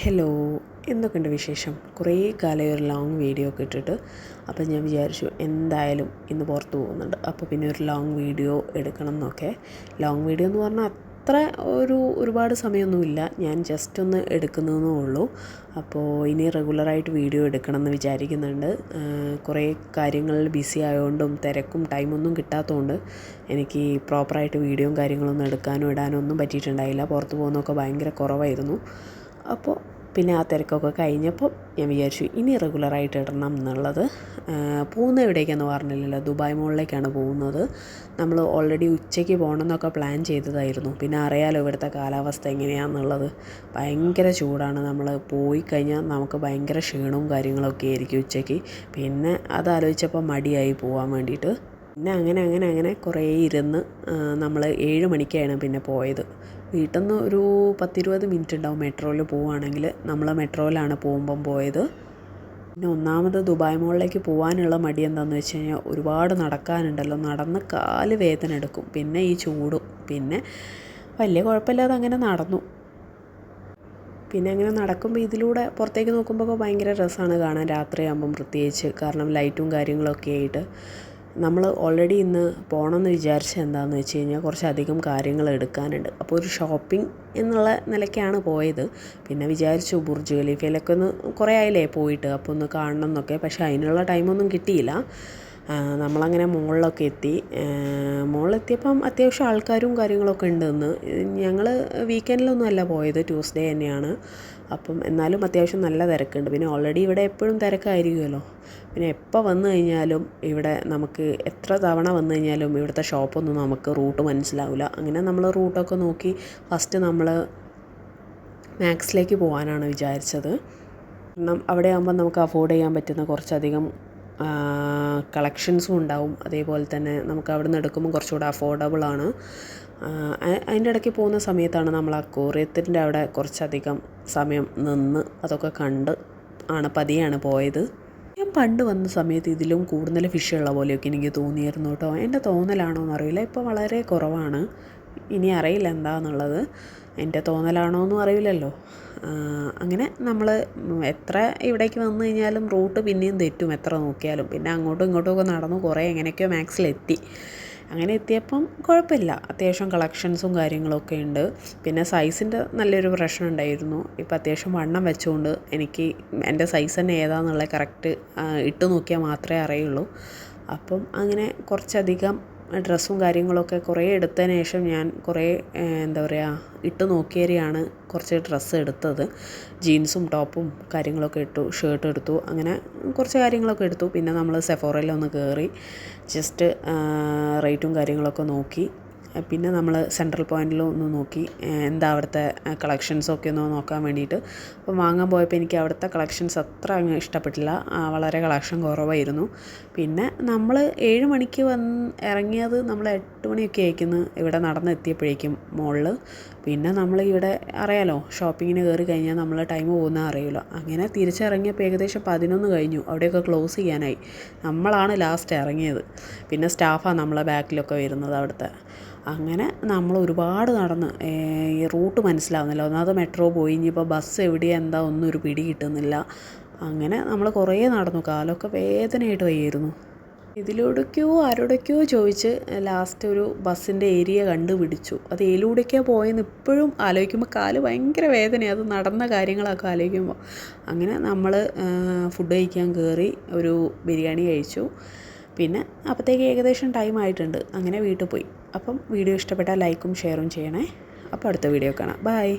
Hello എന്തൊക്കെയുണ്ട് വിശേഷം? കുറേ കാലം ഒരു ലോങ് വീഡിയോ ഒക്കെ ഇട്ടിട്ട് അപ്പം ഞാൻ വിചാരിച്ചു എന്തായാലും ഇന്ന് പുറത്ത് പോകുന്നുണ്ട്. അപ്പോൾ പിന്നെ ഒരു ലോങ് വീഡിയോ എടുക്കണം എന്നൊക്കെ. ലോങ് വീഡിയോ എന്ന് പറഞ്ഞാൽ അത്ര ഒരു ഒരുപാട് സമയമൊന്നുമില്ല. ഞാൻ ജസ്റ്റ് ഒന്ന് എടുക്കുന്നതെന്നേ ഉള്ളൂ. അപ്പോൾ ഇനി റെഗുലറായിട്ട് വീഡിയോ എടുക്കണം എന്ന് വിചാരിക്കുന്നുണ്ട്. കുറേ കാര്യങ്ങളിൽ ബിസി ആയതുകൊണ്ടും തിരക്കും ടൈമൊന്നും കിട്ടാത്തതുകൊണ്ട് എനിക്ക് പ്രോപ്പറായിട്ട് വീഡിയോയും കാര്യങ്ങളൊന്നും എടുക്കാനും ഇടാനും ഒന്നും പറ്റിയിട്ടുണ്ടായില്ല. പുറത്ത് പോകുന്നതൊക്കെ ഭയങ്കര കുറവായിരുന്നു. അപ്പോൾ പിന്നെ ആ തിരക്കൊക്കെ കഴിഞ്ഞപ്പോൾ ഞാൻ വിചാരിച്ചു ഇനി റെഗുലറായിട്ട് ഇടണം എന്നുള്ളത്. പോകുന്ന എവിടേക്കാന്ന് പറഞ്ഞില്ലല്ലോ. ദുബായ് മോളിലേക്കാണ് പോകുന്നത്. നമ്മൾ ഓൾറെഡി ഉച്ചയ്ക്ക് പോകണം എന്നൊക്കെ പ്ലാൻ ചെയ്തതായിരുന്നു. പിന്നെ അറിയാലോ ഇവിടുത്തെ കാലാവസ്ഥ എങ്ങനെയാണെന്നുള്ളത് ഭയങ്കര ചൂടാണ്. നമ്മൾ പോയി കഴിഞ്ഞാൽ നമുക്ക് ഭയങ്കര ക്ഷീണവും കാര്യങ്ങളൊക്കെ ആയിരിക്കും ഉച്ചയ്ക്ക്. പിന്നെ അതാലോചിച്ചപ്പോൾ മടിയായി പോകാൻ വേണ്ടിയിട്ട് പിന്നെ അങ്ങനെ അങ്ങനെ അങ്ങനെ കുറേ ഇരുന്ന് നമ്മൾ ഏഴ് മണിക്കാണ് പിന്നെ പോയത്. വീട്ടിൽ നിന്ന് ഒരു പത്തിരുപത് മിനിറ്റ് ഉണ്ടാവും മെട്രോയിൽ പോവുകയാണെങ്കിൽ നമ്മൾ മെട്രോയിലാണ് പോകുമ്പം പോയത്. പിന്നെ ഒന്നാമത് ദുബായ് മോളിലേക്ക് പോകാനുള്ള മടി എന്താണെന്ന് വെച്ച് കഴിഞ്ഞാൽ ഒരുപാട് നടക്കാനുണ്ടല്ലോ. നടന്ന് കാൽ വേദന എടുക്കും. പിന്നെ ഈ ചൂടും. പിന്നെ വലിയ കുഴപ്പമില്ലാതെ അങ്ങനെ നടന്നു. പിന്നെ അങ്ങനെ നടക്കുമ്പോൾ ഇതിലൂടെ പുറത്തേക്ക് നോക്കുമ്പോൾ ഭയങ്കര രസമാണ് കാണാൻ. രാത്രിയാകുമ്പം പ്രത്യേകിച്ച്. കാരണം ലൈറ്റും കാര്യങ്ങളൊക്കെ ആയിട്ട്. നമ്മൾ ഓൾറെഡി ഇന്ന് പോകണമെന്ന് വിചാരിച്ചത് എന്താണെന്ന് വെച്ച് കഴിഞ്ഞാൽ കുറച്ചധികം കാര്യങ്ങൾ എടുക്കാനുണ്ട്. അപ്പോൾ ഒരു ഷോപ്പിംഗ് എന്നുള്ള നിലയ്ക്കാണ് പോയത്. പിന്നെ വിചാരിച്ചു ബുർജ് ഖലീഫയിലൊക്കെ ഒന്ന് കുറേ ആയില്ലേ പോയിട്ട് അപ്പോൾ ഒന്ന് കാണണം എന്നൊക്കെ പക്ഷേ അതിനുള്ള ടൈമൊന്നും കിട്ടിയില്ല. നമ്മളങ്ങനെ മുകളിലൊക്കെ എത്തി. മുകളിലെത്തിയപ്പം അത്യാവശ്യം ആൾക്കാരും കാര്യങ്ങളൊക്കെ ഉണ്ടെന്ന്. ഞങ്ങൾ വീക്കെൻഡിലൊന്നും അല്ല പോയത് ട്യൂസ്ഡേ തന്നെയാണ്. അപ്പം എന്നാലും അത്യാവശ്യം നല്ല തിരക്കുണ്ട്. പിന്നെ ഓൾറെഡി ഇവിടെ എപ്പോഴും തിരക്കായിരിക്കുമല്ലോ. പിന്നെ എപ്പോൾ വന്നു കഴിഞ്ഞാലും ഇവിടെ നമുക്ക് എത്ര തവണ വന്നു കഴിഞ്ഞാലും ഇവിടുത്തെ ഷോപ്പൊന്നും നമുക്ക് റൂട്ട് മനസ്സിലാവില്ല അങ്ങനെ നമ്മൾ റൂട്ടൊക്കെ നോക്കി ഫസ്റ്റ് നമ്മൾ മാക്സിലേക്ക് പോകാനാണ് വിചാരിച്ചത്. കാരണം അവിടെ ആകുമ്പോൾ നമുക്ക് അഫോർഡ് ചെയ്യാൻ പറ്റുന്ന കുറച്ചധികം കളക്ഷൻസും ഉണ്ടാവും. അതേപോലെ തന്നെ നമുക്ക് അവിടെ നിന്ന് എടുക്കുമ്പോൾ കുറച്ചുകൂടെ അഫോർഡബിൾ ആണ്. അതിന്റെ ഇടയ്ക്ക് പോകുന്ന സമയത്താണ് നമ്മൾ ആ കോറിയത്തിന്റെ അവിടെ കുറച്ചധികം സമയം നിന്ന് അതൊക്കെ കണ്ട് ആണ് പതിയാണ് പോയത്. ഞാൻ പണ്ട് വന്ന സമയത്ത് ഇതിലും കൂടുതൽ ഫിഷ് ഉള്ള പോലെയൊക്കെ എനിക്ക് തോന്നിയിരുന്നു കേട്ടോ. എന്റെ തോന്നലാണോ എന്നറിയില്ല ഇപ്പോൾ വളരെ കുറവാണ്. ഇനി അറിയില്ല എന്താണെന്നുള്ളത് എന്റെ തോന്നലാണോ എന്നും അറിയില്ലല്ലോ. അങ്ങനെ നമ്മൾ എത്ര ഇവിടേക്ക് വന്നു കഴിഞ്ഞാലും റൂട്ട് പിന്നെയും തെറ്റും എത്ര നോക്കിയാലും. പിന്നെ അങ്ങോട്ടും ഇങ്ങോട്ടും ഒക്കെ നടന്നു കുറേ എങ്ങനെയൊക്കെയോ മാക്സിലെത്തി. അങ്ങനെ എത്തിയപ്പം കുഴപ്പമില്ല. അത്യാവശ്യം കളക്ഷൻസും കാര്യങ്ങളൊക്കെ ഉണ്ട്. പിന്നെ സൈസിന്റെ നല്ലൊരു പ്രശ്നം ഉണ്ടായിരുന്നു. ഇപ്പം അത്യാവശ്യം വണ്ണം വെച്ചുകൊണ്ട് എനിക്ക് എന്റെ സൈസ് തന്നെ ഏതാണെന്നുള്ളത് കറക്റ്റ് ഇട്ട് നോക്കിയാൽ മാത്രമേ അറിയുള്ളൂ. അപ്പം അങ്ങനെ കുറച്ചധികം ഡ്രസ്സും കാര്യങ്ങളൊക്കെ കുറേ എടുത്തതിന് ശേഷം ഞാൻ കുറേ എന്താ പറയുക ഇട്ട് നോക്കിയേരെയാണ് കുറച്ച് ഡ്രസ്സ് എടുത്തത്. ജീൻസും ടോപ്പും കാര്യങ്ങളൊക്കെ ഇട്ടു ഷർട്ട് എടുത്തു. അങ്ങനെ കുറച്ച് കാര്യങ്ങളൊക്കെ എടുത്തു. പിന്നെ നമ്മൾ സെഫോറയിലൊന്ന് കയറി ജസ്റ്റ് റേറ്റും കാര്യങ്ങളൊക്കെ നോക്കി. പിന്നെ നമ്മൾ സെൻട്രൽ പോയിന്റിൽ ഒന്ന് നോക്കി എന്താ അവിടുത്തെ കളക്ഷൻസൊക്കെ ഒന്ന് നോക്കാൻ വേണ്ടിയിട്ട്. അപ്പം വാങ്ങാൻ പോയപ്പോൾ എനിക്ക് അവിടുത്തെ കളക്ഷൻസ് അത്ര അങ്ങ് ഇഷ്ടപ്പെട്ടില്ല. വളരെ കളക്ഷൻ കുറവായിരുന്നു. പിന്നെ നമ്മൾ ഏഴ് മണിക്ക് വന്ന് ഇറങ്ങിയത് നമ്മൾ എട്ട് മണിയൊക്കെ ആയിരിക്കുന്നു ഇവിടെ നടന്നെത്തിയപ്പോഴേക്കും മുകളിൽ പിന്നെ നമ്മൾ ഇവിടെ അറിയാലോ ഷോപ്പിങ്ങിന് കയറി കഴിഞ്ഞാൽ നമ്മൾ ടൈം പോകുന്ന അറിയില്ല അങ്ങനെ തിരിച്ചിറങ്ങിയപ്പോൾ ഏകദേശം പതിനൊന്ന് കഴിഞ്ഞു. അവിടെയൊക്കെ ക്ലോസ് ചെയ്യാനായി. നമ്മളാണ് ലാസ്റ്റ് ഇറങ്ങിയത്. പിന്നെ സ്റ്റാഫാണ് നമ്മളെ ബാക്കിലൊക്കെ വരുന്നത് അവിടുത്തെ. അങ്ങനെ നമ്മൾ ഒരുപാട് നടന്ന് ഈ റൂട്ട് മനസ്സിലാവുന്നില്ല. ഒന്നാമത് മെട്രോ പോയി ഇനിയിപ്പോൾ ബസ് എവിടെയാണ് എന്താ ഒന്നും ഒരു പിടി കിട്ടുന്നില്ല. അങ്ങനെ നമ്മൾ കുറേ നടന്നു. കാലമൊക്കെ വേദനയായിട്ട് വയ്യായിരുന്നു. ഇതിലൂടെയൊക്കെയോ ആരോടൊക്കെയോ ചോദിച്ച് ലാസ്റ്റ് ഒരു ബസ്സിന്റെ ഏരിയ കണ്ടുപിടിച്ചു. അത് ഏലൂടെയൊക്കെയോ പോയെന്ന് ഇപ്പോഴും ആലോചിക്കുമ്പോൾ കാൽ ഭയങ്കര വേദനയാണ് അത് നടന്ന കാര്യങ്ങളൊക്കെ ആലോചിക്കുമ്പോൾ അങ്ങനെ നമ്മൾ ഫുഡ് കഴിക്കാൻ കയറി ഒരു ബിരിയാണി കഴിച്ചു. പിന്നെ അപ്പോഴത്തേക്ക് ഏകദേശം ടൈം ആയിട്ടുണ്ട്. അങ്ങനെ വീട്ടിൽ പോയി. അപ്പം വീഡിയോ ഇഷ്ടപ്പെട്ടാൽ ലൈക്കും ഷെയറും ചെയ്യണേ. അപ്പോൾ അടുത്ത വീഡിയോ കാണാം. ബൈ